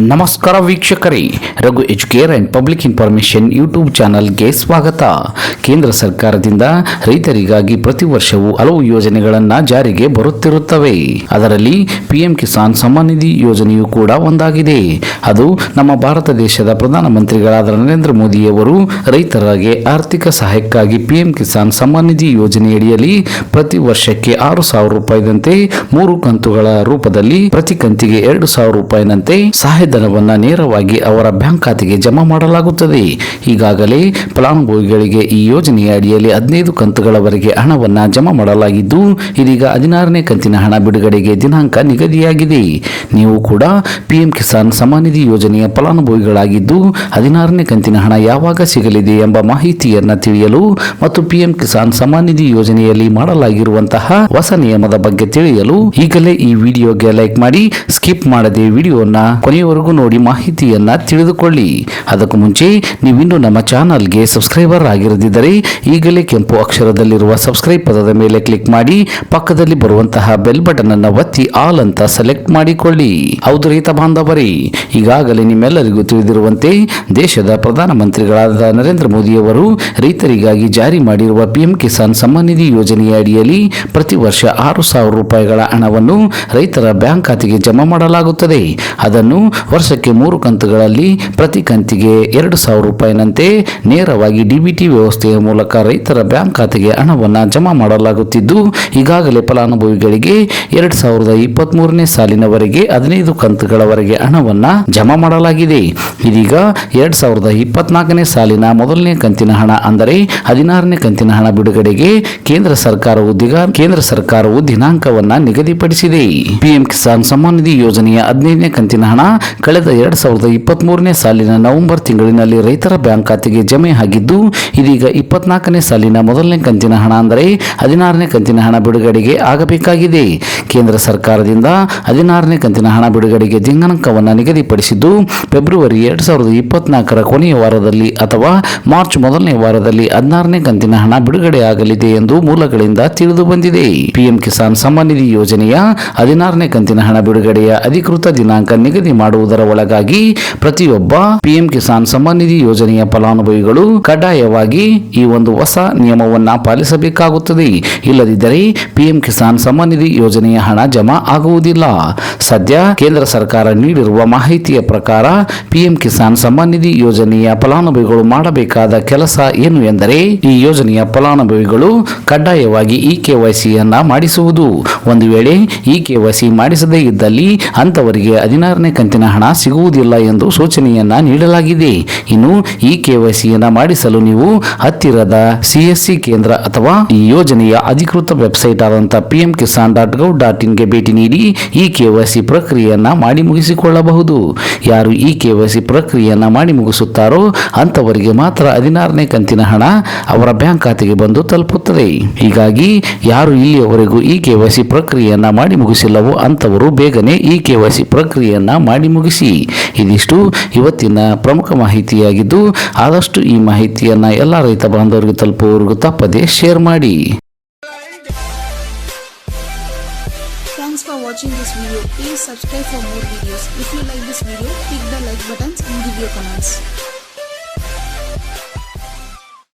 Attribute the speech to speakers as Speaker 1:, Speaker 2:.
Speaker 1: ನಮಸ್ಕಾರ ವೀಕ್ಷಕರೇ, Raghu educare and public information YouTube ಚಾನಲ್ಗೆ ಸ್ವಾಗತ. ಕೇಂದ್ರ ಸರ್ಕಾರದಿಂದ ರೈತರಿಗಾಗಿ ಪ್ರತಿ ವರ್ಷವೂ ಹಲವು ಯೋಜನೆಗಳನ್ನ ಜಾರಿಗೆ ಬರುತ್ತಿರುತ್ತವೆ. ಅದರಲ್ಲಿ ಪಿಎಂ ಕಿಸಾನ್ ಸಮ್ಮಾನ್ ನಿಧಿ ಯೋಜನೆಯು ಕೂಡ ಒಂದಾಗಿದೆ. ಅದು ನಮ್ಮ ಭಾರತ ದೇಶದ ಪ್ರಧಾನಮಂತ್ರಿಗಳಾದ ನರೇಂದ್ರ ಮೋದಿಯವರು ರೈತರಿಗೆ ಆರ್ಥಿಕ ಸಹಾಯಕ್ಕಾಗಿ ಪಿಎಂ ಕಿಸಾನ್ ಸಮ್ಮಾನ್ ನಿಧಿ ಯೋಜನೆಯಡಿಯಲ್ಲಿ ಪ್ರತಿ ವರ್ಷಕ್ಕೆ ಆರು ಸಾವಿರ ರೂಪಾಯಿದಂತೆ ಮೂರು ಕಂತುಗಳ ರೂಪದಲ್ಲಿ ಪ್ರತಿ ಕಂತಿಗೆ ಎರಡು ಸಾವಿರ ರೂಪಾಯಿನಂತೆ ಸಹಾಯಧನವನ್ನ ನೇರವಾಗಿ ಅವರ ಬ್ಯಾಂಕ್ ಖಾತೆಗೆ ಜಮಾ ಮಾಡಲಾಗುತ್ತದೆ. ಈಗಾಗಲೇ ಫಲಾನುಭವಿಗಳಿಗೆ ಈ ಯೋಜನೆಯ ಅಡಿಯಲ್ಲಿ ಹದಿನೈದು ಕಂತುಗಳವರೆಗೆ ಹಣವನ್ನು ಜಮಾ ಮಾಡಲಾಗಿದ್ದು, ಇದೀಗ ಹದಿನಾರನೇ ಕಂತಿನ ಹಣ ಬಿಡುಗಡೆಗೆ ದಿನಾಂಕ ನಿಗದಿಯಾಗಿದೆ. ನೀವು ಕೂಡ ಪಿಎಂ ಕಿಸಾನ್ ಸಮಾನಿಧಿ ನಿಧಿ ಯೋಜನೆಯ ಫಲಾನುಭವಿಗಳಾಗಿದ್ದು ಹದಿನಾರನೇ ಕಂತಿನ ಹಣ ಯಾವಾಗ ಸಿಗಲಿದೆ ಎಂಬ ಮಾಹಿತಿಯನ್ನು ತಿಳಿಯಲು ಮತ್ತು ಪಿಎಂ ಕಿಸಾನ್ ಸಮಾನಿಧಿ ನಿಧಿ ಯೋಜನೆಯಲ್ಲಿ ಮಾಡಲಾಗಿರುವಂತಹ ಹೊಸ ನಿಯಮದ ಬಗ್ಗೆ ತಿಳಿಯಲು ಈಗಲೇ ಈ ವಿಡಿಯೋಗೆ ಲೈಕ್ ಮಾಡಿ, ಸ್ಕಿಪ್ ಮಾಡದೆ ವಿಡಿಯೋನ ಕೊನೆಯವರೆಗೂ ನೋಡಿ ಮಾಹಿತಿಯನ್ನು ತಿಳಿದುಕೊಳ್ಳಿ. ಅದಕ್ಕೂ ಮುಂಚೆ ನೀವಿನ್ನು ನಮ್ಮ ಚಾನಲ್ಗೆ ಸಬ್ಸ್ಕ್ರೈಬರ್ ಆಗಿರದಿದ್ದರೆ ಈಗಲೇ ಕೆಂಪು ಅಕ್ಷರದಲ್ಲಿರುವ ಸಬ್ಸ್ಕ್ರೈಬ್ ಪದದ ಮೇಲೆ ಕ್ಲಿಕ್ ಮಾಡಿ, ಪಕ್ಕದಲ್ಲಿ ಬರುವಂತಹ ಬೆಲ್ ಬಟನ್ ಅನ್ನು ಒತ್ತಿ ಆಲ್ ಅಂತ ಸೆಲೆಕ್ಟ್ ಮಾಡಿಕೊಳ್ಳಿ. ಹೌದು ರೈತ ಬಾಂಧವರೇ, ಈಗಾಗಲೇ ನಿಮ್ಮೆಲ್ಲರಿಗೂ ತಿಳಿದಿರುವಂತೆ ದೇಶದ ಪ್ರಧಾನಮಂತ್ರಿಗಳಾದ ನರೇಂದ್ರ ಮೋದಿಯವರು ರೈತರಿಗಾಗಿ ಜಾರಿ ಮಾಡಿರುವ ಪಿಎಂ ಕಿಸಾನ್ ಸಮ್ಮಾನ್ ನಿಧಿ ಯೋಜನೆಯ ಅಡಿಯಲ್ಲಿ ಪ್ರತಿ ವರ್ಷ ಆರು ಸಾವಿರ ರೂಪಾಯಿಗಳ ಹಣವನ್ನು ರೈತರ ಬ್ಯಾಂಕ್ ಖಾತೆಗೆ ಜಮಾ ಮಾಡಲಾಗುತ್ತದೆ. ಅದನ್ನು ವರ್ಷಕ್ಕೆ ಮೂರು ಕಂತುಗಳಲ್ಲಿ ಪ್ರತಿ ಕಂತಿಗೆ ಎರಡು ಸಾವಿರ ರೂಪಾಯಿನಂತೆ ನೇರವಾಗಿ ಡಿಬಿಟಿ ವ್ಯವಸ್ಥೆಯ ಮೂಲಕ ರೈತರ ಬ್ಯಾಂಕ್ ಖಾತೆಗೆ ಹಣವನ್ನು ಜಮಾ ಮಾಡಲಾಗುತ್ತಿದ್ದು, ಈಗಾಗಲೇ ಫಲಾನುಭವಿಗಳಿಗೆ ಎರಡು ಸಾವಿರದ ಇಪ್ಪತ್ತ್ ಮೂರನೇ ಸಾಲಿನವರೆಗೆ ಹದಿನೈದು ಕಂತುಗಳವರೆಗೆ ಹಣವನ್ನು ಜಮಾ ಮಾಡಲಾಗಿದೆ. ಇದೀಗ ಎರಡ್ ಸಾವಿರದ ಇಪ್ಪತ್ನಾಲ್ಕನೇ ಸಾಲಿನ ಮೊದಲನೇ ಕಂತಿನ ಹಣ ಅಂದರೆ ಹದಿನಾರನೇ ಕಂತಿನ ಹಣ ಬಿಡುಗಡೆಗೆ ಕೇಂದ್ರ ಸರ್ಕಾರವು ದಿಗ, ಕೇಂದ್ರ ಸರ್ಕಾರವು ದಿನಾಂಕವನ್ನು ನಿಗದಿಪಡಿಸಿದೆ. ಪಿಎಂ ಕಿಸಾನ್ ಸಮ್ಮಾನ್ ನಿಧಿ ಯೋಜನೆಯ ಹದಿನೈದನೇ ಕಂತಿನ ಹಣ ಕಳೆದ ಎರಡ್ ಸಾವಿರದ ಇಪ್ಪತ್ತ್ ಮೂರನೇ ಸಾಲಿನ ನವೆಂಬರ್ ತಿಂಗಳಿನಲ್ಲಿ ರೈತರ ಬ್ಯಾಂಕ್ ಖಾತೆಗೆ ಜಮೆ ಆಗಿದ್ದು, ಇದೀಗ ಇಪ್ಪತ್ನಾಲ್ಕನೇ ಸಾಲಿನ ಮೊದಲನೇ ಕಂತಿನ ಹಣ ಅಂದರೆ ಹದಿನಾರನೇ ಕಂತಿನ ಹಣ ಬಿಡುಗಡೆಗೆ ಆಗಬೇಕಾಗಿದೆ. ಕೇಂದ್ರ ಸರ್ಕಾರದಿಂದ ಹದಿನಾರನೇ ಕಂತಿನ ಹಣ ಬಿಡುಗಡೆಗೆ ದಿನಾಂಕವನ್ನು ನಿಗದಿಪಡಿಸಿದ್ದು, ಫೆಬ್ರವರಿ ಎರಡ್ ಸಾವಿರದ ಇಪ್ಪತ್ನಾಲ್ಕರ ಕೊನೆಯ ವಾರದಲ್ಲಿ ಅಥವಾ ಮಾರ್ಚ್ ಮೊದಲನೇ ವಾರದಲ್ಲಿ ಹದಿನಾರನೇ ಕಂತಿನ ಹಣ ಬಿಡುಗಡೆ ಆಗಲಿದೆ ಎಂದು ಮೂಲಗಳಿಂದ ತಿಳಿದು ಬಂದಿದೆ. ಪಿಎಂ ಕಿಸಾನ್ ಸಮ್ಮಾನ್ ನಿಧಿ ಯೋಜನೆಯ ಹದಿನಾರನೇ ಕಂತಿನ ಹಣ ಬಿಡುಗಡೆಯ ಅಧಿಕೃತ ದಿನಾಂಕ ನಿಗದಿ ಮಾಡುವುದರ ಒಳಗಾಗಿ ಪ್ರತಿಯೊಬ್ಬ ಪಿಎಂ ಕಿಸಾನ್ ಸಮ್ಮಾನ್ ನಿಧಿ ಯೋಜನೆಯ ಫಲಾನುಭವಿಗಳು ಕಡ್ಡಾಯವಾಗಿ ಈ ಒಂದು ಹೊಸ ನಿಯಮವನ್ನ ಪಾಲಿಸಬೇಕಾಗುತ್ತದೆ. ಇಲ್ಲದಿದ್ದರೆ ಪಿಎಂ ಕಿಸಾನ್ ಸಮ್ಮಾನ್ ನಿಧಿ ಯೋಜನೆಯ ಹಣ ಜಮಾ ಆಗುವುದಿಲ್ಲ. ಸದ್ಯ ಕೇಂದ್ರ ಸರ್ಕಾರ ನೀಡಿರುವ ಮಾಹಿತಿಯ ಪ್ರಕಾರ ಪಿಎಂ ಕಿಸಾನ್ ಸಮ್ಮಾನ್ ನಿಧಿ ಯೋಜನೆಯ ಫಲಾನುಭವಿಗಳು ಮಾಡಬೇಕಾದ ಕೆಲಸ ಏನು ಎಂದರೆ ಈ ಯೋಜನೆಯ ಫಲಾನುಭವಿಗಳು ಕಡ್ಡಾಯವಾಗಿ ಇ ಕೆವೈಸಿಯನ್ನ ಮಾಡಿಸುವುದು. ಒಂದು ವೇಳೆ ಇ ಕೆವೈಸಿ ಮಾಡಿಸದೇ ಇದ್ದಲ್ಲಿ ಅಂತವರಿಗೆ ಹದಿನಾರನೇ ಕಂತಿನ ಹಣ ಸಿಗುವುದಿಲ್ಲ ಎಂದು ಸೂಚನೆಯನ್ನ ನೀಡಲಾಗಿದೆ. ಇನ್ನು ಈ ಕೆವೈಸಿಯನ್ನು ಮಾಡಿಸಲು ನೀವು ಹತ್ತಿರದ ಸಿಎಸ್ಸಿ ಕೇಂದ್ರ ಅಥವಾ ಈ ಯೋಜನೆಯ ಅಧಿಕೃತ ವೆಬ್ಸೈಟ್ ಆದಂತಹ PM Kisan dot gov dot ಇನ್ಗೆ ಭೇಟಿ ನೀಡಿ ಈ ಕೆವೈಸಿ ಪ್ರಕ್ರಿಯೆಯನ್ನ ಮಾಡಿ ಮುಗಿಸಿಕೊಳ್ಳಬಹುದು. ಯಾರು ಈ ಕೆವೈಸಿ ಪ್ರಕ್ರಿಯೆಯನ್ನ ಮಾಡಿ ಮುಗಿಸುತ್ತಾರೋ ಅಂತವರಿಗೆ ಮಾತ್ರ ಹದಿನಾರನೇ ಕಂತಿನ ಹಣ ಅವರ ಬ್ಯಾಂಕ್ ಖಾತೆಗೆ ಬಂದು ತಲುಪುತ್ತದೆ. ಹೀಗಾಗಿ ಯಾರು ಇಲ್ಲಿಯವರೆಗೂ ಈ ಕೆವೈಸಿ ಪ್ರಕ್ರಿಯೆಯನ್ನ ಮಾಡಿ ಮುಗಿಸಿಲ್ಲವೋ ಅಂತವರು ಬೇಗನೆ ಈ ಕೆವೈಸಿ ಪ್ರಕ್ರಿಯೆಯನ್ನು ಮಾಡಿ ಮುಗಿಸಿ ಇದಿಷ್ಟು ಇವತ್ತಿನ ಪ್ರಮುಖ ಮಾಹಿತಿಯಾಗಿದ್ದು ಆದಷ್ಟು ಈ ಮಾಹಿತಿಯನ್ನು ಎಲ್ಲ ರೈತ ಬಾಂಧವರಿಗೆ ತಲುಪುವವರೆಗೂ ತಪ್ಪದೇ ಶೇರ್ ಮಾಡಿ
Speaker 2: Thanks for watching this video. Please subscribe for more videos. If you like this video, click the like buttons and give your comments.